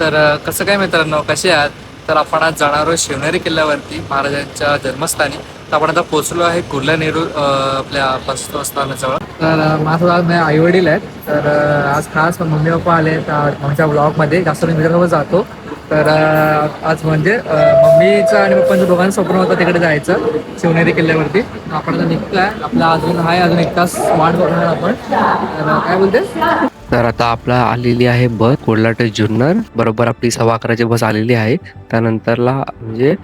तर कसं काय मित्रांनो कसे आहात? तर आपण आज जाणार आहोत शिवनेरी किल्ल्यावरती महाराजांच्या जन्मस्थानी. तर आपण आता पोहोचलो आहे कुर्ला नेहरू आपल्या बस स्थानाजवळ तर माझं माझे आई वडील आहेत. तर आज खास मम्मी पप्पा आले आहेत आमच्या ब्लॉगमध्ये. जास्त मी मित्रांसोबत जातो. तर आज म्हणजे मम्मीचं आणि पप्पांचं दोघांचं स्वप्न होतं तिकडे जायचं शिवनेरी किल्ल्यावरती. आपण आता निघतोय. आपला अजून आहे अजून एक तास वाट बघणार आपण. तर काय बोलते तर आता आपला आलेली आहे बस कोल्हा टू जुन्नर. बरोबर आपली सव्वा अकराची बस आलेली आहे. त्यानंतरला म्हणजे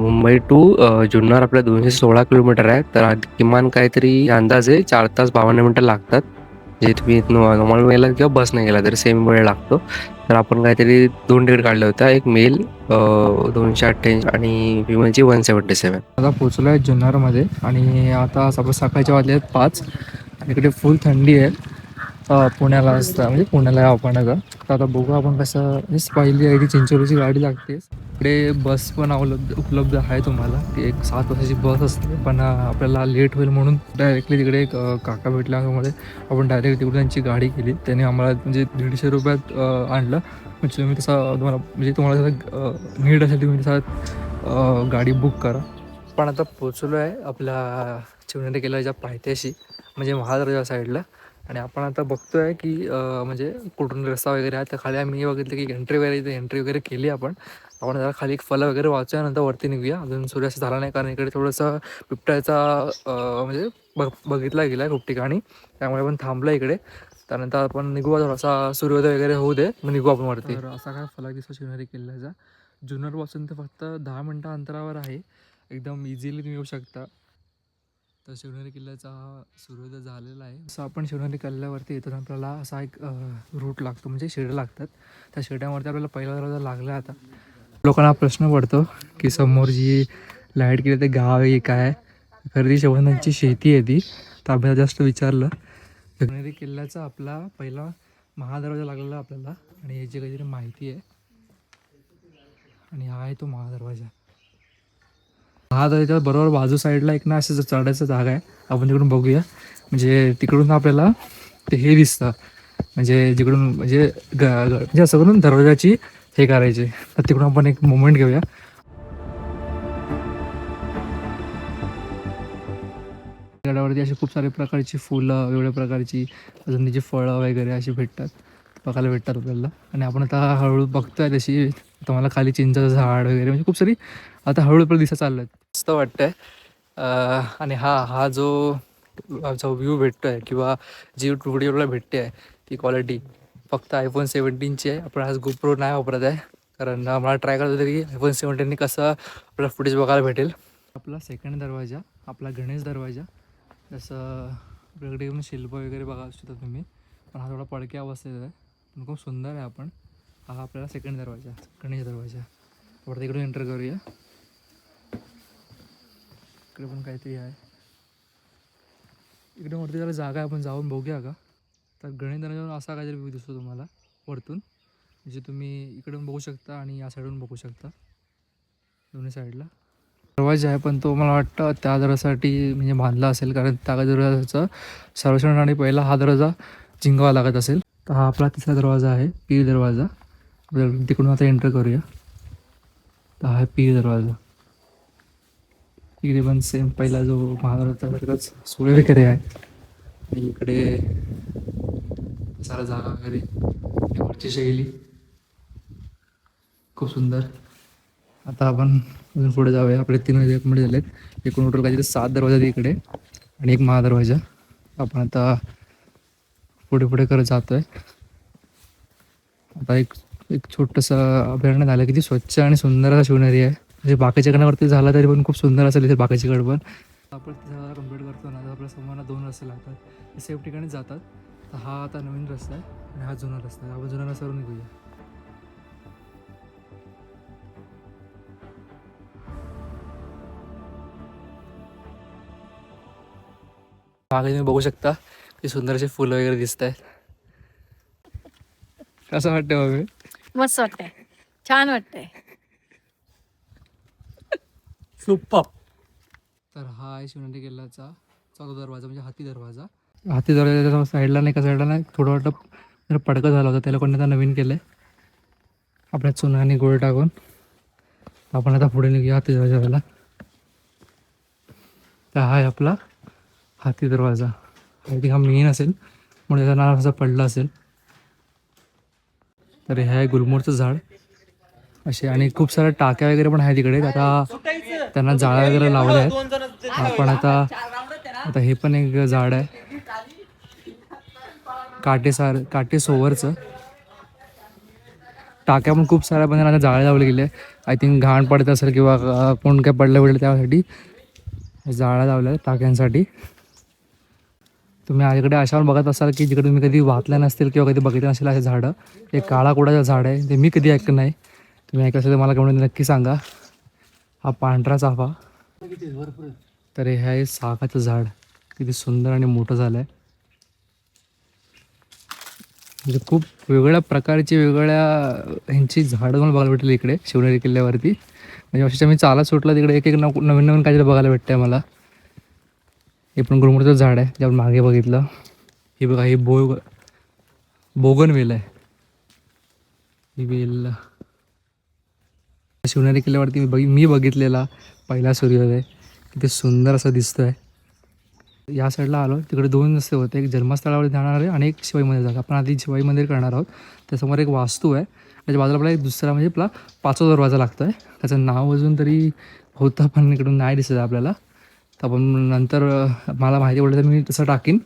मुंबई टू जुन्नर आपल्या दोनशे सोळा किलोमीटर आहे. तर किमान काहीतरी अंदाजे चार तास बावन्न मिनटं लागतात. जे तुम्ही नॉर्मल वेळेला किंवा बसने गेला तरी सेम वेळ लागतो. तर आपण काहीतरी दोन तिकीट काढल्या होत्या. एक मेल दोनशे अठ्ठ्याऐंशी आणि विमलची वन सेवन्टी सेवन आता पोचलो आहे जुन्नरमध्ये आणि आता सपोज सकाळच्या वाजले आहेत पाच. आणि इकडे फुल थंडी आहे. पुण्याला असतं म्हणजे पुण्याला आपण आता तर आता बघू आपण कसं म्हणजे पहिली आहे की चिंचोलीची गाडी लागते इकडे बस पण अवलब्ध उपलब्ध आहे तुम्हाला. ती एक सात वाजताची बस असते पण आपल्याला लेट होईल म्हणून डायरेक्टली तिकडे एक काका भेटल्यामुळे आपण डायरेक्ट तिकडे त्यांची गाडी केली. त्याने आम्हाला म्हणजे दीडशे रुपयात आणलं. म्हणजे तुम्ही तसं तुम्हाला म्हणजे तुम्हाला जसं नीड असेल तुम्ही तसा गाडी बुक करा. पण आता पोचलो आहे आपल्या चिवनेरी किल्ल्याच्या पायथ्याशी म्हणजे महादरच्या साईडला आणि आपण आता बघतो आहे की म्हणजे कुठून रस्ता वगैरे आहे. तर खाली आम्ही बघितलं की एंट्री वगैरे एंट्री वगैरे केली आपण. आपण जरा खाली एक फलं वगैरे वाचूया नंतर वरती निघूया. अजून सूर्यास्त झाला नाही कारण इकडे थोडंसं बिबट्याचा म्हणजे बघ बघितला गेला आहे खूप ठिकाणी. त्यामुळे आपण थांबला इकडे. त्यानंतर आपण निघू थोडासा सूर्योदय वगैरे होऊ दे मग निघू आपण वरती. असा काय फलक दिसतो शिवनेरी किल्ल्याचा जुन्नरपासून ते फक्त दहा मिनटं अंतरावर आहे. एकदम इझिली तुम्ही येऊ शकता. तर शिवनेरी किल्ल्याचा हा सूर्योदय झालेला आहे. असं आपण शिवनेरी किल्ल्यावरती येतो आपल्याला असा एक रूट लागतो म्हणजे शेड्या लागतात. त्या शेड्यावरती आपल्याला पहिला दरवाजा लागला आता. लोकांना प्रश्न पडतो की समोर जी लाइट केली ते गाव आहे. काय खरेदी ती शेती आहे ती. तर आम्ही जास्त विचारलं. शिवनेरी किल्ल्याचा आपला पहिला महादरवाजा लागलेला आपल्याला. आणि याची काहीतरी माहिती आहे. आणि हा आहे तो महादरवाजा. महादरवाजा बरोबर बाजू साईडला एक ना असं चढायचं जागा आहे. आपण तिकडून बघूया. म्हणजे तिकडून आपल्याला ते हे दिसतं. म्हणजे जिकडून म्हणजे ग ग- म्हणजे असं करून दरवाजाची हे करायचे. तर तिकडून आपण एक मुवमेंट घेऊया. गडावरती असे खूप सारे प्रकारची फुलं वेगवेगळ्या प्रकारची अजून तिची फळं वगैरे अशी भेटतात. बघायला भेटतात आपल्याला. आणि आपण आता हळूहळू बघतोय तशी आता मला खाली चिंचाचं झाड वगैरे म्हणजे खूप सारी आता हळूहळू आपल्याला दिसत चाललं आहे मस्त वाटतंय. आणि हा हा जो जो व्ह्यू भेटतोय किंवा जी टुकडी भेटते आहे ती क्वालिटी फक्त आयफोन सेवन्टीनची आहे. आपण आज गोप्रो नाही वापरत आहे. कारण मला ट्राय करत होतं की आयफोन सेवन्टीनने कसं आपल्याला फुटेज बघायला भेटेल. आपला सेकंड दरवाजा आपला गणेश दरवाजा. जसं आपल्याकडे येऊन शिल्प वगैरे बघा शकता तुम्ही. पण हा थोडा पडक्या अवस्थेत आहे. पण खूप सुंदर आहे आपण. हा आपल्याला सेकंड दरवाजा गणेश दरवाजा. वरती इकडून एंटर करूया. इकडे पण काहीतरी आहे. इकडे वरती जरा जागा आहे आपण जाऊन बघूया का? तर गणेश असा काहीतरी व्ह्यू दिसतो तुम्हाला वरतून. जे तुम्ही इकडून बघू शकता आणि या साईडून बघू शकता. दोन्ही साईडला दरवाजा आहे पण तो मला वाटतं त्या दरासाठी म्हणजे बांधला असेल कारण त्या दरवाजाचं सर्वेक्षण आणि पहिला हा दरवाजा जिंकावा लागत असेल. तर हा आपला तिसरा दरवाजा आहे पीर दरवाजा. तिकडून आता एंटर करूया. तर हा आहे पीर दरवाजा. इकडे पण सेम पहिला जो महाराष्ट्रासारखाच सोळे वगैरे आहे. इकडे सारा जागा वगैरे वरची शैली. खूप सुंदर. आता आपण अजून पुढे जाऊया. आपले तीन हजार झाले आहेत एकूण टोटल काहीतरी सात दरवाजा इकडे आणि एक महादरवाजा. आपण आता पुढे पुढे करत जातोय. आता एक एक छोटंसं अभयारण्य झालं किती स्वच्छ आणि सुंदर असा शिवनेरी आहे. म्हणजे बाकीच्याकडवरती झाला तरी पण खूप सुंदर असेल इथे बाकीचे पण. आपण तिथे कंप्लीट करतो ना तर आपल्यासमोर दोन रस्ते लागतात. ते सेफ ठिकाणी जातात. तर हा आता नवीन रस्ता आहे आणि हा जुना रस्ता आहे. आपण जुना रस्त्यावरून निघूया. मागे तुम्ही बघू शकता की सुंदर असे फुलं वगैरे दिसत आहेत. कसं वाटतं बाबा मस्त वाटतंय. छान वाटतंय. सुप्पा तर हा आहे शिवनेरी किल्ल्याचा चौथा दरवाजा म्हणजे हाती दरवाजा. हाती दरवाजाच्या साईडला नाही का साईडला नाही थोडं वाटतं जरा पडकं झालं होतं. त्याला कोणी आता नवीन केलं आहे आपल्या चुना आणि गोळ टाकून. आपण आता पुढे निघूया हाती दरवाजाला तर हा आहे आपला हाती दरवाजा. आय थिंक हा मेन असेल. म्हणून त्याचं नाव असं पडलं असेल. तर हे आहे गुलमोहरचं झाड. असे आणि खूप साऱ्या टाक्या वगैरे पण आहेत तिकडे. आता त्यांना जाळ्या वगैरे लावल्या आहेत आपण आता आता हे पण एक झाड आहे. काटेसार काटे सोवरचं. टाक्या पण खूप साऱ्या पण आता जाळ्या लावले गेले आय थिंक घाण पडत असेल किंवा कोण काय पडलं पडलं त्यासाठी. जाळ्या लावल्या टाक्यांसाठी. तुम्ही अलीकडे अशावर बघत असाल की जिकडे तुम्ही कधी वाचल्या नसतील किंवा कधी बघितलं नसेल असे झाडं. हे काळा कुडाचं झाड आहे. ते मी कधी ऐकलं नाही. तुम्ही ऐकलं असेल तर मला कमेंट नक्की सांगा. हा पांढरा चाफा. तर हे आहे सागाचं झाड. किती सुंदर आणि मोठं झालं आहे म्हणजे खूप वेगळ्या प्रकारची वेगवेगळ्या ह्यांची झाडं मला बघायला भेटली इकडे शिवनेरी किल्ल्यावरती. म्हणजे अक्षरशः मी चालत सुटला तिकडे एक एक नवीन नवीन काहीतरी बघायला भेटतंय मला. हे पण गुळमुळचं झाड आहे जे आपण मागे बघितलं. हे बघा हे बो बोगन वेल आहे. ही वेल. शिवनेरी किल्ल्यावरती मी बघ मी बघितलेला पहिला सूर्योदय. किती सुंदर असं दिसतोय. या साईडला आलो. तिकडे दोन रस्ते होते. एक जन्मस्थळावर जाणार आहे आणि एक शिवाई मंदिर जाणार आपण आधी शिवाई मंदिर करणार आहोत. त्यासमोर एक वास्तू आहे. त्याच्या बाजूला आपला एक दुसरा म्हणजे आपला पाचवा दरवाजा लागतो आहे त्याचं नाव अजून तरी होतं पण इकडून नाही दिसत आहे आपल्याला. तर आपण नंतर मला माहिती पडलं तर मी तसं टाकीन.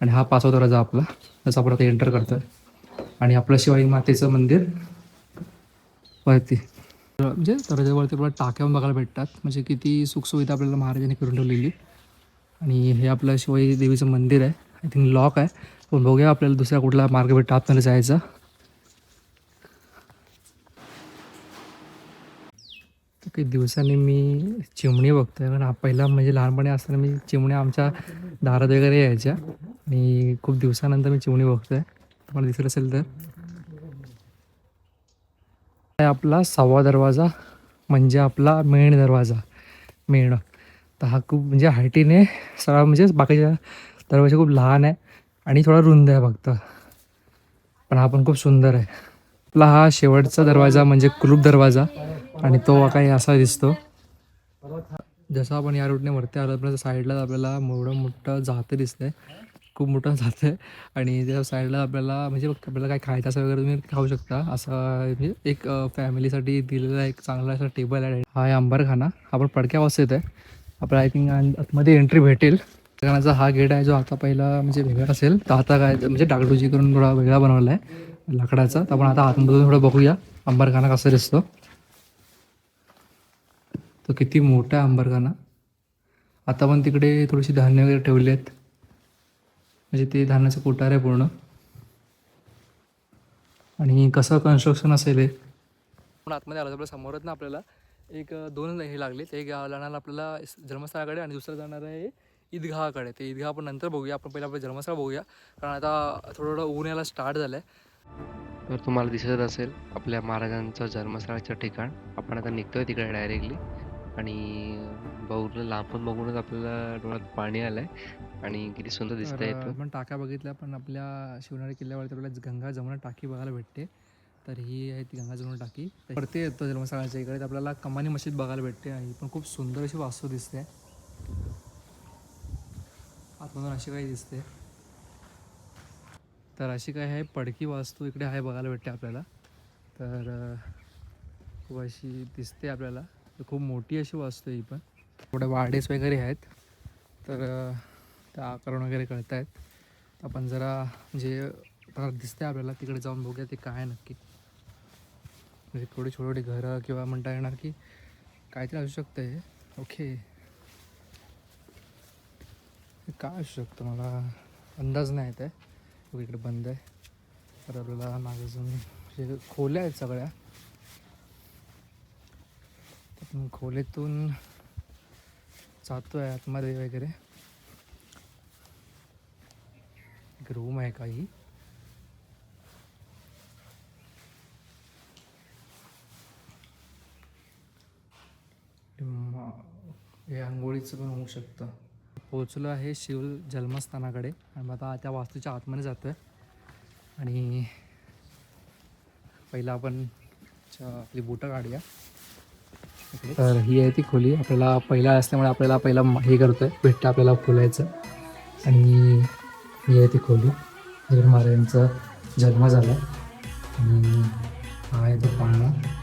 आणि हा पाचवा दरवाजा आपला. त्याचा आपण आता एंटर करतो आहे आणि आपलं शिवाई मातेचं मंदिर वरती. म्हणजे दरवाजावरती आपल्याला टाक्या बघायला भेटतात. म्हणजे किती सुखसुविधा आपल्याला महाराजांनी करून ठेवलेली. आणि हे आपलं शिवाई देवीचं मंदिर आहे. आय थिंक लॉक आहे. पण बघूया आपल्याला दुसरा कुठला मार्ग भेटतो आतमध्ये जायचा. काही दिवसांनी मी चिमणी बघतोय. कारण पहिला म्हणजे लहानपणी असताना मी चिमण्या आमच्या दारात वगैरे यायच्या. आणि खूप दिवसानंतर मी चिमणी बघतोय. तुम्हाला दिसत असेल तर. आपला सहावा दरवाजा. म्हणजे आपला मेण दरवाजा. मेण तर हा खूप म्हणजे हायटीने सगळा म्हणजे बाकीच्या दरवाजा खूप लहान आहे आणि थोडा रुंद आहे फक्त. पण हा पण खूप सुंदर आहे. आपला हा शेवटचा दरवाजा म्हणजे कुलूप दरवाजा आणि तो काही असा दिसतो. जसं आपण या रूटने वरती आलो आपल्या साईडला आपल्याला एवढं मोठं जातं दिसतंय. खूप मोठं जातं. आहे आणि त्या साईडला आपल्याला म्हणजे आपल्याला काय खायचं असं वगैरे तुम्ही खाऊ शकता. असं म्हणजे एक फॅमिलीसाठी दिलेला एक चांगला असा टेबल आहे. हा आहे अंबरखाना. आपण पडक्या येत आहे. आपला आय थिंक आतमध्ये एंट्री भेटेल. अंबरखानाचा हा गेट आहे जो आता पहिला म्हणजे वेगळा असेल. तर आता काय म्हणजे डागडुजी करून थोडा वेगळा बनवला आहे लाकडाचा. तर आपण आता आतमधून थोडं बघूया. अंबरखाना कसा दिसतो. तो किती मोठा आहे अंबरखाना. आता पण तिकडे थोडीशी धान्य वगैरे ठेवली आहेत. म्हणजे ते धान्याचं कोटार आहे पूर्ण. आणि कसं कन्स्ट्रक्शन असेल हे. पण आतमध्ये आलं आपल्या समोरच ना आपल्याला एक दोन हे लागले ते एक जाणार आपल्याला जन्मस्थळाकडे आणि दुसरं जाणार आहे ईदगाहाकडे. ते ईदगाह आपण नंतर बघूया. आपण पहिला आपलं जन्मस्थळ बघूया. कारण आता थोडं थोडं ऊन यायला स्टार्ट झालं आहे तर तुम्हाला दिसत असेल आपल्या महाराजांचं जन्मस्थळाचं ठिकाण. आपण आता निघतोय तिकडे डायरेक्टली आणि बघून लांबून बघूनच आपल्याला डोळ्यात पाणी आलंय. आणि किती सुंदर दिसतंय तर तो आपण टाक्या बघितल्या पण आपल्या शिवनेरी किल्ल्यावरती आपल्याला गंगा जमुना टाकी बघायला भेटते. तर ही आहे ती गंगा टाकी. तर येतो जन्मस्थळाच्या इकडे. आपल्याला कमानी मशीद बघायला भेटते. आणि पण खूप सुंदर अशी वास्तू दिसते. आतमधून अशी काही दिसते. तर अशी काय आहे पडकी वास्तू इकडे आहे बघायला भेटते आपल्याला. तर खूप अशी दिसते आपल्याला. खूप मोठी अशी वास्तू आहे ही पण. थोडे वाडेस वगैरे आहेत. तर त्या आकारण वगैरे कळत आहेत आपण जरा म्हणजे, जे दिसते आपल्याला. तिकडे जाऊन बघूया ते काय नक्की. म्हणजे थोडी छोटी घरं किंवा म्हणता येणार की काहीतरी असू शकतं हे. ओके काय असू शकतं? मला अंदाज नाही येत आहे. इकडे बंद आहे. तर आपल्याला मागे जाऊन म्हणजे खोल्या आहेत सगळ्या. खोलीतून जातो आहे आतमध्ये वगैरे. एक रूम आहे काही. हे आंघोळीचं पण होऊ शकतं. पोचलो आहे शिव जन्मस्थानाकडे आणि मग आता त्या वास्तूच्या आतमध्ये जातं आहे आणि पहिला आपण च्या- आपली बोटं काढूया. तर ही आहे ती खोली. आपल्याला पहिला असल्यामुळे आपल्याला पहिला हे हे करतोय. भेटतं आपल्याला खोलायचं आणि ही आहे ती खोली. जिथे महाराजांचा जन्म झाला. आणि हा आहे तो पाळणा.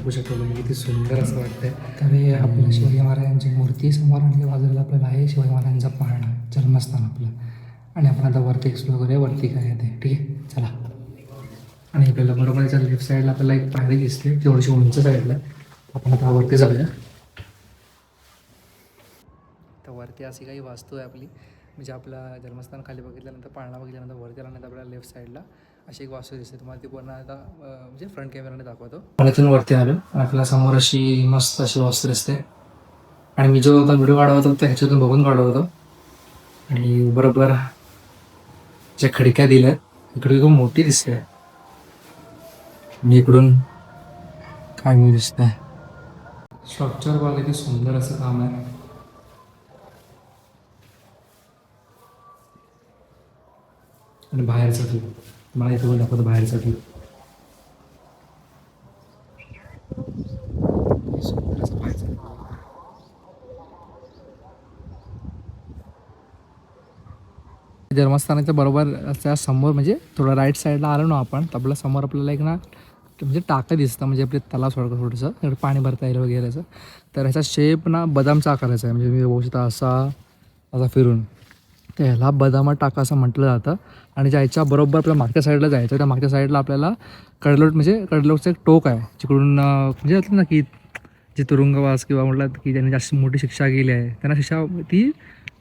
बघू शकतो तुम्ही म्हणजे किती सुंदर असं वाटतंय. तर हे आपल्या शिवाजी महाराजांची मूर्ती समोर आणि बाजूला आपल्याला आहे शिवाजी महाराजांचा पाळणा. जन्मस्थान आपलं. आणि आपण आता वरती एक्सप्लोर करूया वरती काय येते ठीक आहे चला. आणि आपल्याला बरोबर याच्या लेफ्ट साईडला आपल्याला एक पायरी दिसते थोडीशी उंच साईडला आपण आता वरती जाऊया. तर वरती अशी काही वास्तू आहे आपली. म्हणजे आपला जन्मस्थान खाली बघितल्यानंतर पाळणा बघितल्यानंतर वरती आल्यानंतर आपल्याला लेफ्ट साईडला अशी एक वास्तू दिसते. तुम्हाला ती पूर्ण आता म्हणजे फ्रंट कॅमेराने दाखवतो. पाण्यातून वरती आलो. आपल्या आपल्याला समोर अशी मस्त अशी वास्तू दिसते. आणि मी जो आता व्हिडिओ काढवत होतो तो ह्याच्यातून बघून काढत होतो. आणि बरोबर ज्या खिडक्या दिल्यात इकडे खूप मोठी दिसते. आणि इकडून काय मी दिसतंय? स्ट्रक्चर बघा किती सुंदर असं काम आहे. आणि बाहेरचा तू मला इथं दाखवतो बाहेरचा व्यू सुंदर जन्मस्थानाच्या समोर म्हणजे थोडं राईट साईडला आलो ना आपण तर आपल्यासमोर आपल्याला एक ना म्हणजे टाकं दिसतं म्हणजे आपले तलाव सोडतं थोडंसं तिकडे पाणी भरता येईल वगैरेचं. तर ह्याचा शेप ना बदामचा आकाराचा आहे म्हणजे मी बघू शकता असा असा फिरून. तर ह्याला बदामा टाका असं म्हटलं जातं. आणि ज्याच्या बरोबर आपल्या मागच्या साईडला जायचं त्या मागच्या साईडला आपल्याला कडलोट म्हणजे कडलोटचं एक टोक आहे. जिकडून म्हणजे असलं ना की जे तुरुंगवास किंवा म्हटलं की ज्यांनी जास्त मोठी शिक्षा केली आहे त्यांना शिक्षा ती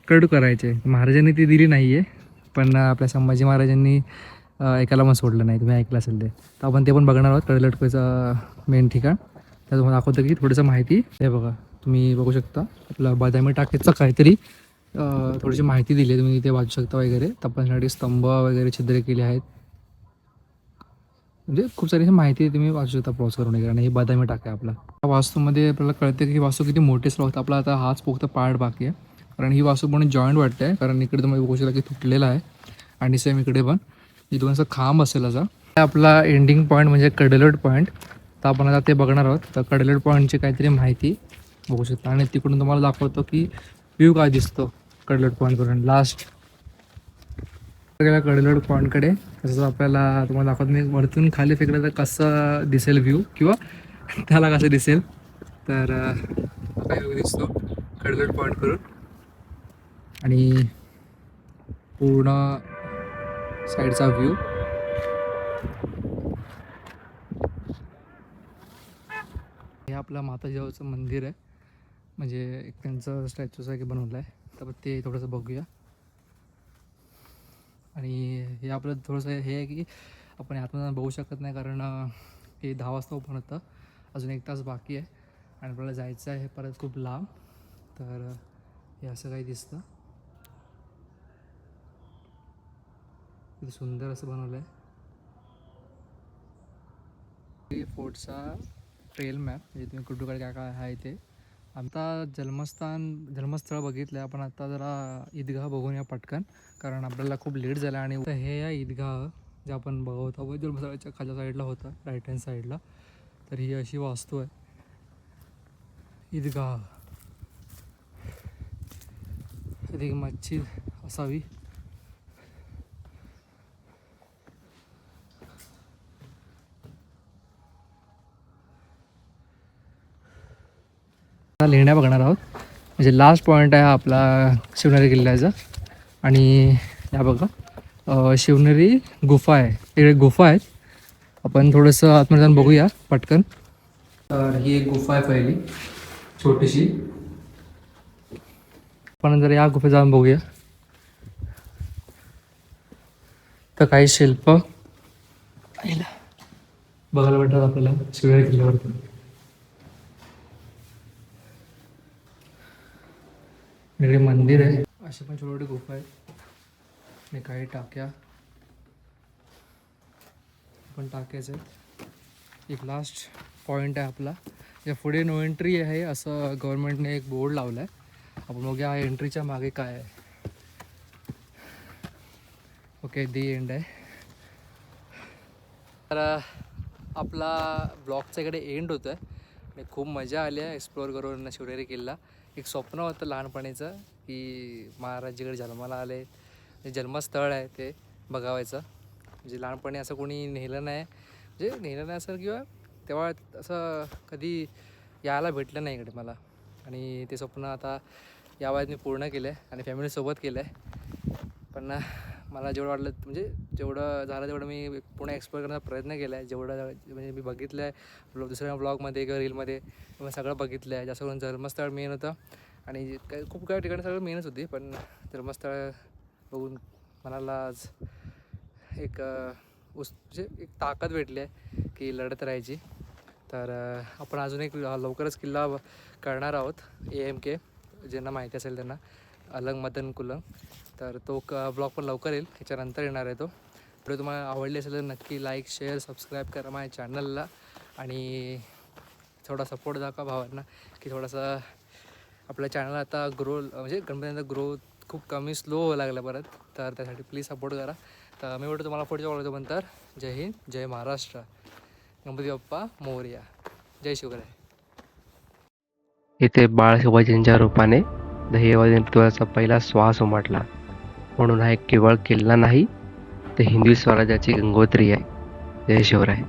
कडू करायची. आहे महाराजांनी ती दिली नाही आहे पण आपल्या संभाजी महाराजांनी ऐकायला एकाला पण सोडलं नाही. तुम्ही ऐकलं असेल ते. तर आपण ते पण बघणार आहोत कडलटकोचं मेन ठिकाण. त्या तुम्हाला दाखवतं की थोडंसं माहिती. हे बघा तुम्ही बघू शकता. आपलं बदामी टाकेचं काहीतरी थोडीशी माहिती दिली आहे तुम्ही इथे वाचू शकता वगैरे. तपासण्यासाठी स्तंभ वगैरे छिद्रे केले आहेत. म्हणजे खूप सारी अशी माहिती तुम्ही वाचू शकता प्रॉस करून वगैरे आणि हे बदामी टाका आपला. या वास्तूमध्ये आपल्याला कळते की वास्तू किती मोठे स्लो होतं आपला आता हाच फक्त पार्ट बाकी आहे. कारण ही वास्तू पण जॉईंट वाटते आहे कारण इकडे तुम्ही बघू शकता की तुटलेला आहे आणि सेम इकडे पण. इथून असं खांब असेल असा. आपला एंडिंग पॉईंट म्हणजे कडलोट पॉईंट तर आपण आता ते बघणार आहोत. तर कडलोट पॉईंटची काहीतरी माहिती बघू शकता. आणि तिकडून तुम्हाला दाखवतो की व्ह्यू काय दिसतो? कडलोट पॉईंटपर्यंत लास्ट गेल्या कडलोट पॉईंटकडे तसं आपल्याला तुम्हाला दाखवतो मी वरतून खाली फेकलं तर कसं दिसेल व्ह्यू किंवा त्याला कसं दिसेल? तर काय व्ह्यू दिसतो. कडलोट पॉईंट करून. आणि पूर्ण साईडचा व्ह्यू हे आपलं माताजीचं मंदिर आहे. म्हणजे एक त्यांचं स्टॅच्यूसारखं बनवलं आहे तर ते थोडंसं बघूया. आणि हे आपलं थोडंसं हे आहे की आपण आतमध्ये बघू शकत नाही कारण अं, हे दहा वाजता ओपन होतं. अजून एक तास बाकी आहे. आणि आपल्याला जायचं आहे परत खूप लांब. तर हे असं काही दिसतं. किती सुंदर असं बनवलं आहे फोर्टचा ट्रेल मॅप म्हणजे तुम्ही कुठूकडे काय काय आहे ते. आता जन्मस्थान जन्मस्थळ बघितलं आपण आता जरा ईदगाह बघून या पटकन कारण आपल्याला खूप लेट झाला आणि हे या ईदगाह जे आपण बघत आहोत जन्मस्थळाच्या खालच्या साईडला होता राईट हँड साईडला तर ही अशी वास्तू आहे. ईदगाह. एक मच्छी असावी. लेण्या बघणार आहोत. म्हणजे लास्ट पॉईंट आहे आपला शिवनेरी किल्ल्याचा. आणि या बघा शिवनेरी गुफा आहे. तिकडे गुफा आहेत. आपण थोडंसं आतमध्ये जाऊन बघूया पटकन. तर ही एक गुफा आहे पहिली छोटीशी. आपण जर या गुफेत जाऊन बघूया. तर काही शिल्प बघायला भेटतात आपल्याला शिवनेरी किल्ल्यावरती. इकडे मंदिर आहे. असे पण छोटे छोटे गुफा आहेत. आणि काही टाक्या. पण टाक्याच आहेत. एक लास्ट पॉईंट आहे आपला. या पुढे नो एंट्री आहे असं गव्हर्नमेंटने एक बोर्ड लावला आहे आपण बघूया या एंट्रीच्या मागे काय आहे. ओके दी एंड आहे. तर आपला ब्लॉगचा इकडे एंड होतो आहे आणि खूप मजा आली आहे एक्सप्लोअर करून शिवनेरी किल्ला. एक स्वप्न होतं लहानपणीचं की महाराज जन्माला आले. जे जन्मस्थळ आहे ते बघावायचं. म्हणजे लहानपणी असं कोणी नेलं नाही. म्हणजे नेलं नाही असं किंवा तेव्हा असं कधी यायला भेटलं नाही इकडे मला. आणि ते स्वप्न आता या वयात मी पूर्ण केलं आहे आणि फॅमिलीसोबत केलं आहे पण मला जेवढं वाटलं म्हणजे जेवढं झालं तेवढं मी पुणे एक्सप्लोर करण्याचा प्रयत्न केला आहे. जेवढं म्हणजे मी बघितलं आहे दुसऱ्या ब्लॉगमध्ये किंवा रीलमध्ये मी सगळं बघितलं आहे. जास्त करून धर्मस्थळ मेन होतं. आणि काही खूप काही ठिकाणी सगळं मेनच होती पण धर्मस्थळ बघून मनाला आज एक उस म्हणजे एक ताकद भेटली आहे की लढत राहायची. तर आपण अजून एक लवकरच किल्ला करणार आहोत ए एम के ज्यांना माहिती असेल त्यांना. अलंग मदन कुलंग. तर तो क ब्लॉग पण लवकर येईल. ह्याच्यानंतर येणार आहे तो. व्हिडिओ तुम्हाला आवडली असेल तर नक्की लाईक शेअर सबस्क्राईब करा माझ्या चॅनलला आणि थोडा सपोर्ट दाखवा भावांना की थोडासा आपल्या चॅनल आता ग्रो म्हणजे गणपतींचा ग्रोथ खूप कमी स्लो व्हायला लागला परत. तर त्यासाठी प्लीज सपोर्ट करा. तर मी वाटतं तुम्हाला पुढच्या बोलायचं नंतर जय हिंद जय महाराष्ट्र. गणपती बाप्पा मोर्या. जय शिवराय. इथे बाळ शिवाजींच्या रूपाने दहिवादी नृत्याचा पहिला श्वास उमटला. म्हणून हा एक केवळ किल्ला नाही तर हिंदवी स्वराज्याची गंगोत्री आहे. जय शिवराय.